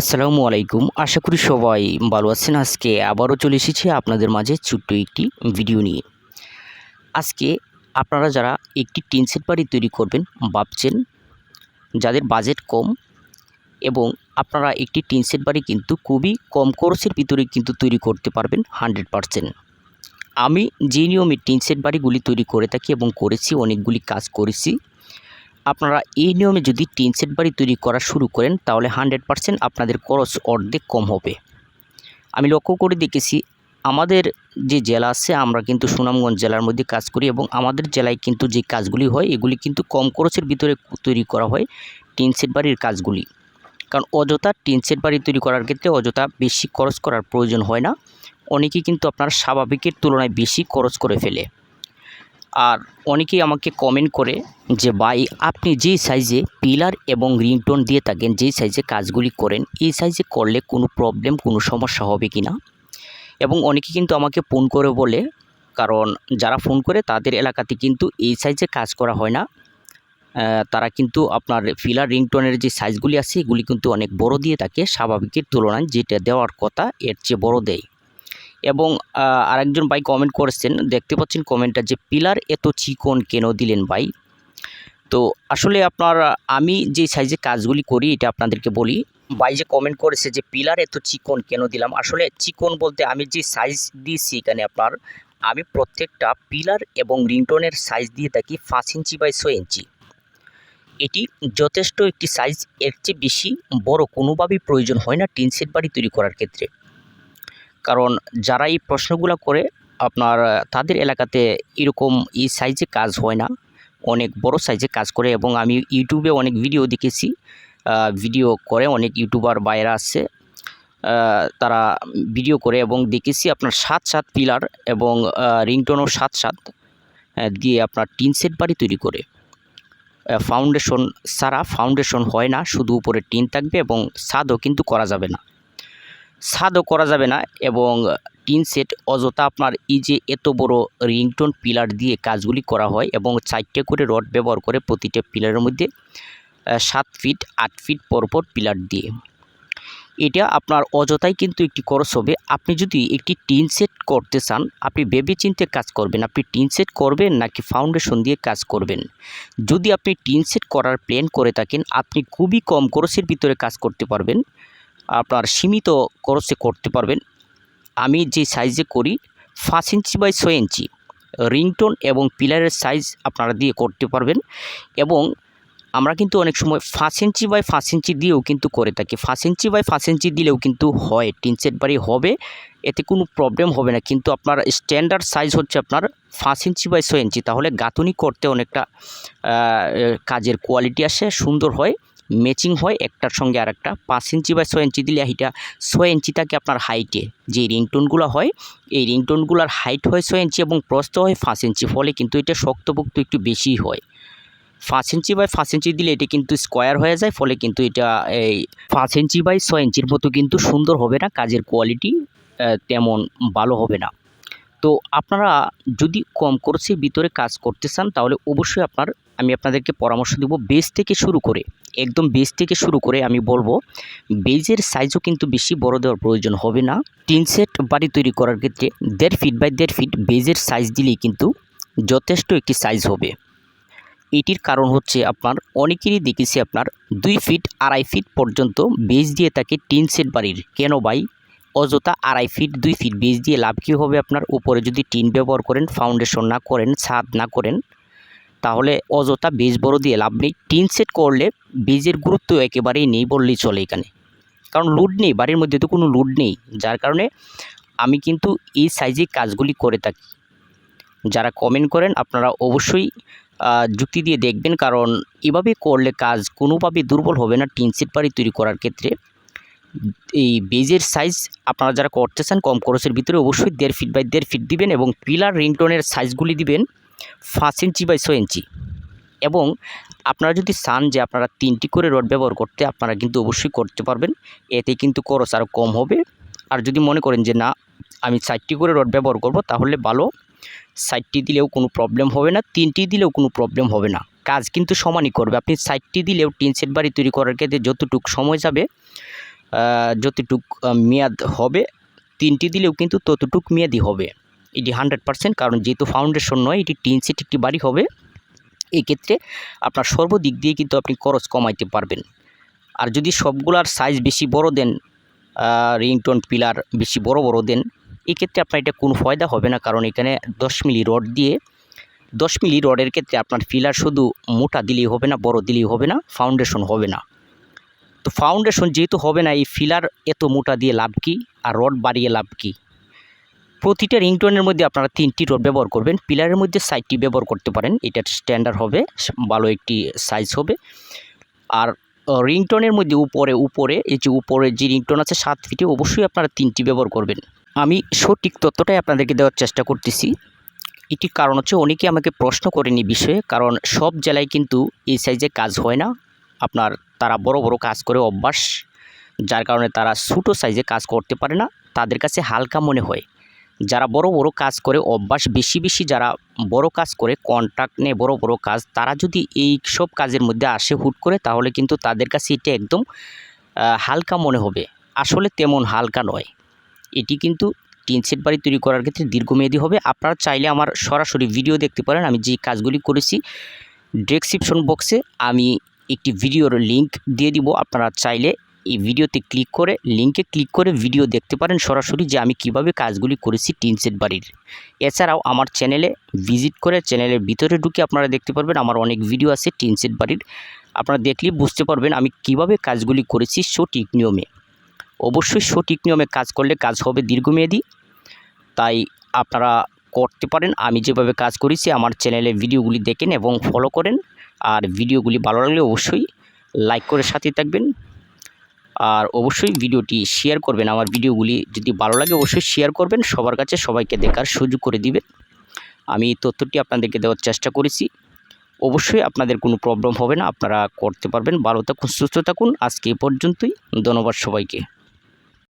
আসসালামু আলাইকুম। আশা করি সবাই ভালো আছেন। আজকে আবারও চলে এসেছি আপনাদের মাঝে ছোট্ট একটি ভিডিও নিয়ে। আজকে আপনারা যারা একটি টিন সেট বাড়ি তৈরি করবেন ভাবছেন, যাদের বাজেট কম এবং আপনারা একটি টিন সেট বাড়ি কিন্তু খুবই কম খরচের ভিতরে কিন্তু তৈরি করতে পারবেন হান্ড্রেড পারসেন্ট। আমি যে নিয়মে টিন সেট বাড়িগুলি তৈরি করে থাকি এবং করেছি, অনেকগুলি কাজ করেছি আপনারা এই নিয়মে যদি টিন সেট বাড়ি তৈরি করা শুরু করেন, তাহলে হান্ড্রেড পারসেন্ট আপনাদের খরচ অর্ধেক কম হবে। আমি লক্ষ্য করে দেখেছি, আমাদের যে জেলা আছে, আমরা কিন্তু সুনামগঞ্জ জেলার মধ্যে কাজ করি এবং আমাদের জেলায় কিন্তু যে কাজগুলি হয়, এগুলি কিন্তু কম খরচের ভিতরে তৈরি করা হয় টিন সেট বাড়ির কাজগুলি। কারণ অযথা টিন সেট বাড়ি তৈরি করার ক্ষেত্রে অযথা বেশি খরচ করার প্রয়োজন হয় না। অনেকেই কিন্তু আপনার স্বাভাবিকের তুলনায় বেশি খরচ করে ফেলে। আর অনেকেই আমাকে কমেন্ট করে যে, ভাই, আপনি যেই সাইজে পিলার এবং রিংটোন দিয়ে থাকেন, যেই সাইজে কাজগুলি করেন, এই সাইজে করলে কোনো প্রবলেম কোনো সমস্যা হবে কি না? এবং অনেকে কিন্তু আমাকে ফোন করে বলে, কারণ যারা ফোন করে তাদের এলাকাতে কিন্তু এই সাইজে কাজ করা হয় না। তারা কিন্তু আপনার ফিলার রিংটোনের যে সাইজগুলি আছে, এগুলি কিন্তু অনেক বড় দিয়ে থাকে, স্বাভাবিকের তুলনায় যেটা দেওয়ার কথা এর চেয়ে বড় দেয়। এবং আরেকজন ভাই কমেন্ট করেছেন, দেখতে পাচ্ছেন কমেন্টটা যে, পিলার এত চিকন কেন দিলেন ভাই? তো আসলে আপনার, আমি যে সাইজে কাজগুলি করি, এটা আপনাদেরকে বলি। ভাই যে কমেন্ট করেছে যে, পিলার এত চিকন কেন দিলাম? আসলে চিকন বলতে আমি যে সাইজ দিয়েছি এখানে আপনার, আমি প্রত্যেকটা পিলার এবং রিংটনের সাইজ দিয়ে থাকি পাঁচ ইঞ্চি বাই ছয় ইঞ্চি। এটি যথেষ্ট একটি সাইজ এর চেয়ে বেশি বড় কোনোভাবেই প্রয়োজন হয় না টিন সেট বাড়ি তৈরি করার ক্ষেত্রে। কারণ যারা এই প্রশ্নগুলো করে, আপনার তাদের এলাকাতে এরকম এই সাইজে কাজ হয় না। অনেক বড় সাইজে কাজ করে এবং আমি ইউটিউবে অনেক ভিডিও দেখেছি ভিডিও করে অনেক ইউটিউবার বাইরা আছে তারা ভিডিও করে এবং দেখেছি আপনার সাত সাত পিলার এবং রিংটনও সাত সাত দিয়ে আপনার টিন সেট বাড়ি তৈরি করে। ফাউন্ডেশন ছাড়া ফাউন্ডেশন হয় না, শুধু উপরে টিন থাকবে এবং ছাদও কিন্তু করা যাবে না। ছাদও করা যাবে না এবং টিন সেট অযথা আপনার এই যে এত বড় রিংটোন পিলার দিয়ে কাজগুলি করা হয় এবং চারটে করে রড ব্যবহার করে প্রতিটা পিলারের মধ্যে সাত ফিট, আট ফিট পরপর পিলার দিয়ে। এটা আপনার অযথাই কিন্তু একটি খরচ হবে। আপনি যদি একটি টিন সেট করতে চান, আপনি ভেবে চিন্তে কাজ করবেন। আপনি টিন সেট করবেন নাকি ফাউন্ডেশন দিয়ে কাজ করবেন? যদি আপনি টিন সেট করার প্ল্যান করে থাকেন, আপনি খুবই কম খরচের ভিতরে কাজ করতে পারবেন। আপনার সীমিত খরচে করতে পারবেন। আমি যে সাইজে করি, পাঁচ ইঞ্চি বাই ছয় ইঞ্চি রিংটোন এবং পিলারের সাইজ আপনারা দিয়ে করতে পারবেন এবং আমরা কিন্তু অনেক সময় পাঁচ ইঞ্চি বাই পাঁচ ইঞ্চি দিয়েও কিন্তু করে থাকি। পাঁচ ইঞ্চি বাই পাঁচ ইঞ্চি দিলেও কিন্তু হয়, টিন সেট বাড়ি হবে, এতে কোনো প্রবলেম হবে না। কিন্তু আপনার স্ট্যান্ডার্ড সাইজ হচ্ছে আপনার পাঁচ ইঞ্চি বাই ছয় ইঞ্চি তাহলে গাঁথুনি করতে অনেকটা কাজের কোয়ালিটি আসে, সুন্দর হয়। ম্যাচিং হয় একটার সঙ্গে আর একটা পাঁচ ইঞ্চি বা ছয় ইঞ্চি দিলে এটা ছয় ইঞ্চি থাকে আপনার হাইটে যে রিংটোনগুলো হয়, এই রিংটোনগুলোর হাইট হয় ছয় ইঞ্চি এবং প্রস্থ হয় পাঁচ ইঞ্চি। ফলে কিন্তু এটা শক্তপোক্ত একটু বেশি হয়। পাঁচ ইঞ্চি বাই পাঁচ ইঞ্চি দিলে এটা কিন্তু স্কোয়ার হয়ে যায়, ফলে কিন্তু এটা এই পাঁচ ইঞ্চি বাই ছয় ইঞ্চির মতো কিন্তু সুন্দর হবে না, কাজের কোয়ালিটি তেমন ভালো হবে না। তো আপনারা যদি কম খরচের ভিতরে কাজ করতে চান, তাহলে অবশ্যই আপনার, আমি আপনাদেরকে পরামর্শ দেব বেস থেকে শুরু করে, একদম বেস থেকে শুরু করে আমি বলব বেজের সাইজও কিন্তু বেশি বড় দেওয়ার প্রয়োজন হবে না। তিন সেট বাড়ি তৈরি করার ক্ষেত্রে দেড় ফিট বাই দেড় ফিট বেজের সাইজ দিলেই কিন্তু যথেষ্ট একটি সাইজ হবে। এটির কারণ হচ্ছে আপনার, অনেকেরই দেখেছি আপনার দুই ফিট আড়াই ফিট পর্যন্ত বেজ দিয়ে থাকে টিন সেট বাড়ির, কেন ভাই? অযথা আড়াই ফিট দুই ফিট বেজ দিয়ে লাভ কী হবে আপনার? উপরে যদি টিন ব্যবহার করেন ফাউন্ডেশন না করেন, ছাদ না করেন, তাহলে অযথা বেজ বড় দিয়ে লাভ নেই। টিন সেট করলে বেজের গুরুত্ব একেবারেই নেই বললেই চলে এখানে। কারণ লোড নেই, বাড়ির মধ্যে তো কোনো লোড নেই। যার কারণে আমি কিন্তু এই সাইজে কাজগুলি করে থাকি। যারা কমেন্ট করেন, আপনারা অবশ্যই যুক্তি দিয়ে দেখবেন। কারণ এভাবে করলে কাজ কোনোভাবে দুর্বল হবে না টিন সেট বাড়ি তৈরি করার ক্ষেত্রে। এই বেজের সাইজ আপনারা যারা করতে চান, কম খরচের ভিতরে অবশ্যই দেড় ফিট বাই দেড় ফিট দিবেন এবং পিলার রিংটোনের সাইজগুলি দিবেন পাঁচ ইঞ্চি বাই ছয় ইঞ্চি এবং আপনারা যদি চান যে আপনারা তিনটি করে রড ব্যবহার করতে, আপনারা কিন্তু অবশ্যই করতে পারবেন। এতে কিন্তু খরচ আরও কম হবে। আর যদি মনে করেন যে না, আমি চারটি করে রড ব্যবহার করব, তাহলে ভালো। সাইটটি দিলেও কোনো প্রবলেম হবে না, তিনটি দিলেও কোনো প্রবলেম হবে না। কাজ কিন্তু সমানই করবে। আপনি সাইটটি দিলেও টিন সেট বাড়ি তৈরি করার ক্ষেত্রে যতটুকু সময় যাবে যতটুক মেয়াদ হবে, তিনটি দিলেও কিন্তু ততটুক মেয়াদি হবে। এটি হান্ড্রেড পার্সেন্ট কারণ যেহেতু ফাউন্ডেশন নয়, এটি টিন সেট একটি বাড়ি হবে। এক্ষেত্রে আপনার সর্বদিক দিয়ে কিন্তু আপনি খরচ কমাইতে পারবেন। আর যদি সবগুলার সাইজ বেশি বড় দেন রিংটোন পিলার বেশি বড় বড় দেন, এক্ষেত্রে আপনার এটা কোনো ফয়দা হবে না, কারণ এখানে দশ মিলি রড দিয়ে, দশ মিলি রডের ক্ষেত্রে আপনার পিলার শুধু মোটা দিলেই হবে না, বড় দিলেই হবে না ফাউন্ডেশন হবে না। তো ফাউন্ডেশন যেহেতু হবে না, এই ফিলার এত মোটা দিয়ে লাভ কি? আর রড বাড়িয়ে লাভ কি? প্রতিটা রিংটোনের মধ্যে আপনারা তিনটি রড ব্যবহার করবেন। পিলারের মধ্যে সাইডটি ব্যবহার করতে পারেন। এটা স্ট্যান্ডার্ড হবে, ভালো একটি সাইজ হবে। আর রিংটোনের মধ্যে উপরে উপরে, এই যে উপরে যে রিংটোন আছে, সাত ফিটে অবশ্যই আপনারা তিনটি ব্যবহার করবেন। আমি সঠিক তথ্যটাই আপনাদেরকে দেওয়ার চেষ্টা করতেছি। এটির কারণ হচ্ছে অনেকে আমাকে প্রশ্ন করেনি বিষয়ে, কারণ সব জেলায় কিন্তু এই সাইজে কাজ হয় না। আপনার তারা বড় বড় কাজ করে অভ্যাস, যার কারণে তারা ছোটো সাইজে কাজ করতে পারে না, তাদের কাছে হালকা মনে হয়। যারা বড় বড় কাজ করে অভ্যাস, বেশি বেশি যারা বড় কাজ করে কন্ট্রাক্ট নেয় বড় বড় কাজ, তারা যদি এই সব কাজের মধ্যে আসে হুট করে, তাহলে কিন্তু তাদের কাছে এটা একদম হালকা মনে হবে। আসলে তেমন হালকা নয়। এটি কিন্তু টিন সেট বাড়ি তৈরি করার ক্ষেত্রে দীর্ঘমেয়াদী হবে। আপনারা চাইলে আমার সরাসরি ভিডিও দেখতে পারেন। আমি যে কাজগুলি করেছি ডেসক্রিপশন বক্সে আমি একটি ভিডিওর লিংক দিয়ে দিব। আপনারা চাইলে এই ভিডিওতে ক্লিক করে, লিংকে ক্লিক করে ভিডিও দেখতে পারেন সরাসরি যে আমি কীভাবে কাজগুলি করেছি টিন সেট বাড়ির। এছাড়াও আমার চ্যানেলে ভিজিট করে চ্যানেলের ভিতরে ঢুকে আপনারা দেখতে পারবেন আমার অনেক ভিডিও আছে টিন সেট বাড়ির। আপনারা দেখলেই বুঝতে পারবেন আমি কীভাবে কাজগুলি করেছি সঠিক নিয়মে। অবশ্যই সঠিক নিয়মে কাজ করলে কাজ হবে দীর্ঘমেয়াদী। তাই আপনারা করতে পারেন। আমি যেভাবে কাজ করেছি আমার চ্যানেলে ভিডিওগুলি দেখেন এবং ফলো করেন। আর ভিডিওগুলি ভালো লাগলে অবশ্যই লাইক করে সাথে থাকবেন। আর অবশ্যই ভিডিওটি শেয়ার করবেন, আমার ভিডিওগুলি যদি ভালো লাগে অবশ্যই শেয়ার করবেন, সবার কাছে সবাইকে দেখার সুযোগ করে দিবেন। আমি তথ্যটি আপনাদেরকে দেওয়ার চেষ্টা করেছি। অবশ্যই আপনাদের কোনো প্রবলেম হবে না, আপনারা করতে পারবেন। ভালো থাকুন, সুস্থ থাকুন। আজকে এই পর্যন্তই। ধন্যবাদ সবাইকে।